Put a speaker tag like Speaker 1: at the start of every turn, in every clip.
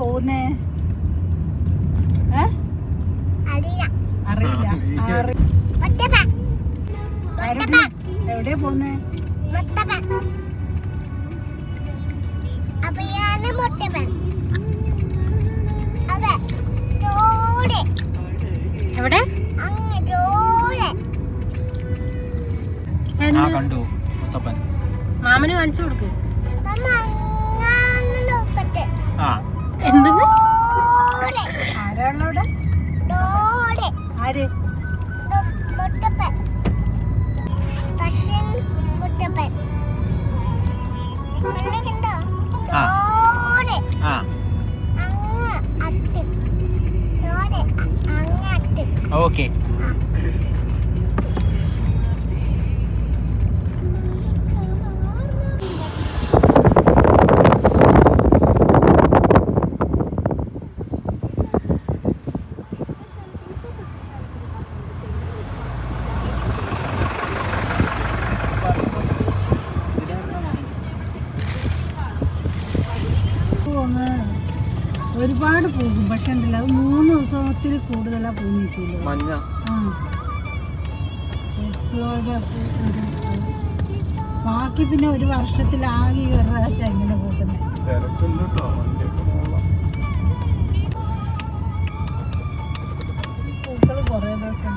Speaker 1: പോകുന്നേ?
Speaker 2: അറിയില്ല.
Speaker 1: അറിയില്ല. പോന്നേ
Speaker 2: മുത്തപ്പ
Speaker 1: ആരോട് എവിടെയാ
Speaker 2: അറ്റ്
Speaker 3: ഓക്കെ
Speaker 1: പോന്ന് ഒരുപാട് പോകും പക്ഷെ ഉണ്ടല്ലോ അത് മൂന്ന് ദിവസത്തിൽ കൂടുതലാ പൂ നിൽക്കില്ല
Speaker 3: മഞ്ഞ
Speaker 1: ബാക്കി പിന്നെ ഒരു വർഷത്തിൽ ആകെ ഈ ഒരു പ്രാവശ്യം എങ്ങനെ പോകുന്നത് പൂക്കൾ കുറേ ദിവസം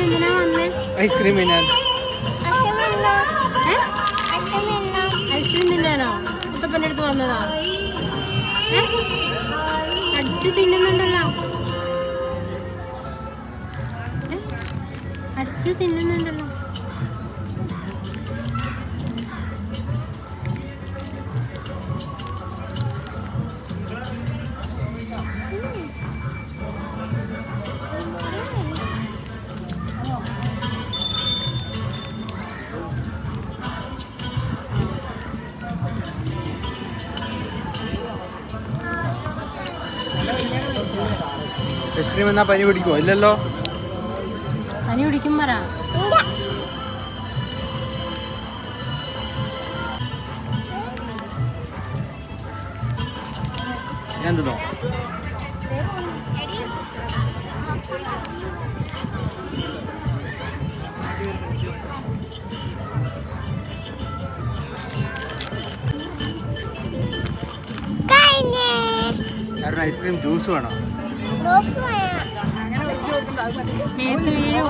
Speaker 3: ഐസ്ക്രീം ഞാൻ
Speaker 4: ഐസ്ക്രീം തിന്നാനോ? മുത്തപ്പന്റെ അടുത്ത് വന്നതാ. അടിച്ചു തിന്നുന്നുണ്ടല്ലോ. അടിച്ച് തിന്നുന്നുണ്ടല്ലോ.
Speaker 3: ഐസ്ക്രീം എന്നാ പനി പിടിക്കുമോ ഇല്ലല്ലോ.
Speaker 4: പനി പിടിക്കും പറ.
Speaker 3: ഞാൻ തിന്നോ? ഐസ്ക്രീം ജ്യൂസ് വേണം.
Speaker 4: മേത്ത് വീഴും.